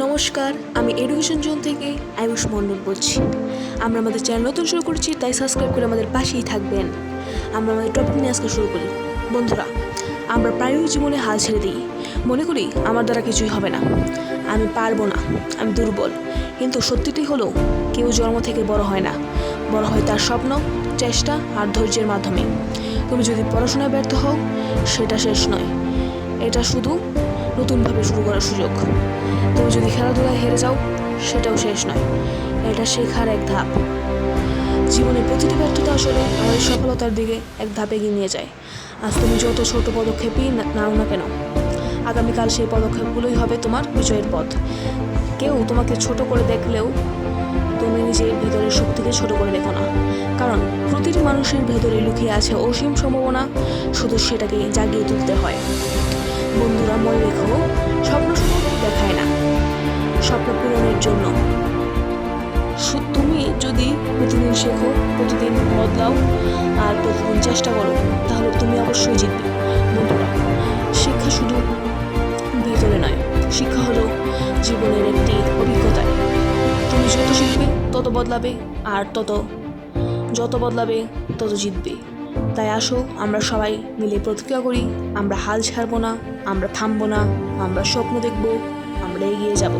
নমস্কার, আমি education zone থেকে আয়ুষ মণ্ডল বলছি। আমরা আমাদের চ্যানেল নতুন শুরু করছি, তাই সাবস্ক্রাইব করে আমাদের পাশেই থাকবেন। আমরা আমাদের টপিক নিয়ে আজকে শুরু করি। বন্ধুরা, আমরা প্রায়ই জীবনে হাল ছেড়ে দিই। মনে করি, আমার দ্বারা কিছুই হবে না। আমি পারব না, আমি দুর্বল। কিন্তু সত্যিটি হলো, কেউ জন্ম থেকে বড় হয় না। বড় হয় তার স্বপ্ন, চেষ্টা আর ধৈর্যের মাধ্যমে। তুমি যদি পড়াশোনায় ব্যর্থ হও, সেটা শেষ নয়। এটা শুধু নতুনভাবে শুরু করার সুযোগ। তুমি যদি খেলাধুলায় হেরে যাও, সেটাও শেষ নয়। এটা শেখার এক ধাপ। জীবনের প্রতিটি ব্যর্থতা আসলে আমাদের সফলতার দিকে এক ধাপ এগিয়ে নিয়ে যায়। আজ তুমি যত ছোট পদক্ষেপই নাও না কেন? আগামীকাল সেই পদক্ষেপগুলোই হবে তোমার বিজয়ের পথ। কেউ তোমাকে ছোট করে দেখলেও তুমি নিজের ভেতরের শক্তিকে ছোট করে দেখো না। কারণ প্রতিটি মানুষের ভেতরে লুকিয়ে আছে অসীম সম্ভাবনা, শুধু সেটাকে জাগিয়ে তুলতে হয়। বন্ধুরা মনে রেখো, স্বপ্ন শুধু দেখায় না, স্বপ্ন পূরণের জন্য। তুমি যদি প্রতিদিন শেখো, প্রতিদিন বদলাও আর প্রতিদিন চেষ্টা করো, তাহলে তুমি অবশ্যই জিতবে। বন্ধুরা, শিক্ষা শুধু ভিতরে নয়, শিক্ষা হলো জীবনের একটি অভিজ্ঞতা। তুমি যত শিখবে, তত বদলাবে, আর তত, যত বদলাবে, তত জিতবে। তাই আসো, আমরা সবাই মিলে প্রতিক্রিয়া করি, আমরা হাল ছাড়বো না, আমরা থামবো না, আমরা স্বপ্ন দেখব, আমরা এগিয়ে যাব।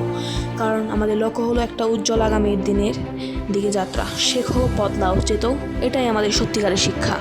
কারণ আমাদের লক্ষ্য হলো একটা উজ্জ্বল আগামীর দিনের দিকে যাত্রা। শেখো, বদলাও চেতো এটাই আমাদের সত্যিকারের শিক্ষা।